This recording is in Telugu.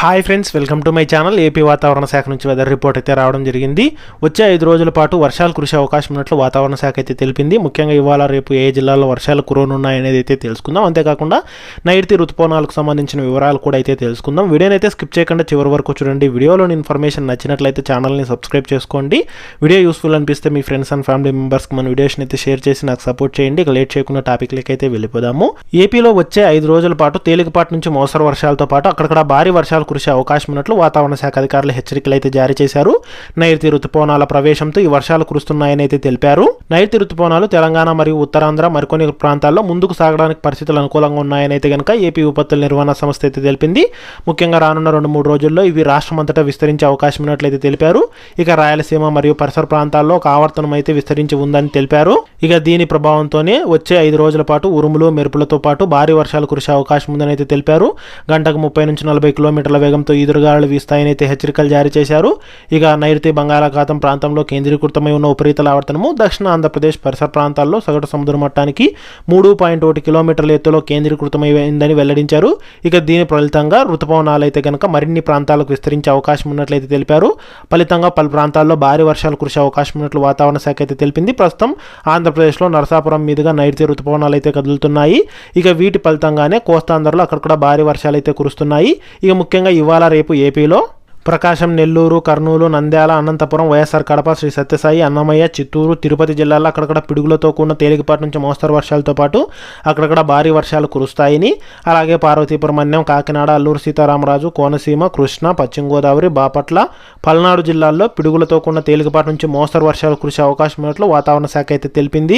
Hi friends welcome to my channel AP వాతావరణ శాఖ నుంచి వెదర్ రిపోర్ట్ అయితే రావడం జరిగింది. వచ్చే ఐదు రోజుల పాటు వర్షాలు కురిసే అవకాశం ఉన్నట్లు వాతావరణ శాఖ అయితే తెలిపింది. ముఖ్యంగా ఇవాళ రేపు ఏ జిల్లాలో వర్షాలు కురవనున్నాయనేది అయితే తెలుసుకుందాం. అంతేకాకుండా నైరుతి ఋతుపవనాలకు సంబంధించిన వివరాలు కూడా అయితే తెలుసుకుందాం. వీడియోనైతే అయితే స్కిప్ చేయకుండా చివరి వరకు చూడండి. వీడియోలోని ఇన్ఫర్మేషన్ నచ్చినట్లయితే ఛానల్ని సబ్స్క్రైబ్ చేసుకోండి. వీడియో యూస్ఫుల్ అనిపిస్తే మీ ఫ్రెండ్స్ అండ్ ఫ్యామిలీ మెంబర్స్కి మన వీడియోస్ని అయితే షేర్ చేసి నాకు సపోర్ట్ చేయండి. ఇక లేట్ చేయకుండా టాపిక్లకి అయితే వెళ్ళిపోదాము. ఏపీలో వచ్చే ఐదు రోజుల పాటు తేలికపాటి నుంచి మోస్తరు వర్షాలతో పాటు అక్కడక్కడ భారీ వర్షాలు కురిసే అవకాశం ఉన్నట్లు వాతావరణ శాఖ అధికారులు హెచ్చరికలు అయితే జారీ చేశారు. నైరుతి రుతుపవనాల ప్రవేశంతో ఈ వర్షాలు కురుస్తున్నాయని అయితే తెలిపారు. నైరుతి రుతుపవనాలు తెలంగాణ మరియు ఉత్తరాంధ్ర మరికొన్ని ప్రాంతాల్లో ముందుకు సాగడానికి పరిస్థితులు అనుకూలంగా ఉన్నాయని అయితే కనుక ఏపీ విపత్తుల నిర్వహణ సంస్థ అయితే తెలిపింది. ముఖ్యంగా రానున్న రెండు మూడు రోజుల్లో ఇవి రాష్ట్రం అంతటా విస్తరించే అవకాశం ఉన్నట్లయితే తెలిపారు. ఇక రాయలసీమ మరియు పరిసర ప్రాంతాల్లో ఒక ఆవర్తనం అయితే విస్తరించి ఉందని తెలిపారు. ఇక దీని ప్రభావంతోనే వచ్చే ఐదు రోజుల పాటు ఉరుములు మెరుపులతో పాటు భారీ వర్షాలు కురిసే అవకాశం ఉందని అయితే తెలిపారు. గంటకు ముప్పై నుంచి నలభై కిలోమీటర్ల వేగంతో ఈదురుగాలు వీస్తాయనైతే హెచ్చరికలు జారీ చేశారు. ఇక నైరుతి బంగాళాఖాతం ప్రాంతంలో కేంద్రీకృతమై ఉన్న ఉపరితల ఆవర్తనము దక్షిణ ఆంధ్రప్రదేశ్ పరిసర ప్రాంతాల్లో సగటు సముద్ర మట్టానికి మూడు పాయింట్ ఒకటి కిలోమీటర్ల ఎత్తులో కేంద్రీకృతమైందని వెల్లడించారు. ఇక దీని ఫలితంగా ఋతుపవనాలు అయితే కనుక మరిన్ని ప్రాంతాలకు విస్తరించే అవకాశం ఉన్నట్లయితే తెలిపారు. ఫలితంగా పలు ప్రాంతాల్లో భారీ వర్షాలు కురిసే అవకాశం ఉన్నట్లు వాతావరణ శాఖ అయితే తెలిపింది. ప్రస్తుతం ఆంధ్రప్రదేశ్లో నరసాపురం మీదుగా నైరుతి ఋతుపవనాలు అయితే కదులుతున్నాయి. ఇక వీటి ఫలితంగానే కోస్తాంధ్రలో అక్కడ కూడా భారీ వర్షాలు అయితే కురుస్తున్నాయి. ఇక ముఖ్యంగా ఇవాళ రేపు ఏపీలో ప్రకాశం నెల్లూరు కర్నూలు నంద్యాల అనంతపురం వైఎస్ఆర్ కడప శ్రీ సత్యసాయి అన్నమయ్య చిత్తూరు తిరుపతి జిల్లాల్లో అక్కడక్కడ పిడుగులతో కూడిన తేలికపాటి నుంచి మోస్తరు వర్షాలతో పాటు అక్కడక్కడ భారీ వర్షాలు కురుస్తాయని అలాగే పార్వతీపురం అన్యం కాకినాడ అల్లూరు సీతారామరాజు కోనసీమ కృష్ణ పశ్చిమ గోదావరి బాపట్ల పల్నాడు జిల్లాల్లో పిడుగులతో కూడిన తేలికపాటి నుంచి మోస్తరు వర్షాలు కురిసే అవకాశం ఉన్నట్లు వాతావరణ శాఖ అయితే తెలిపింది.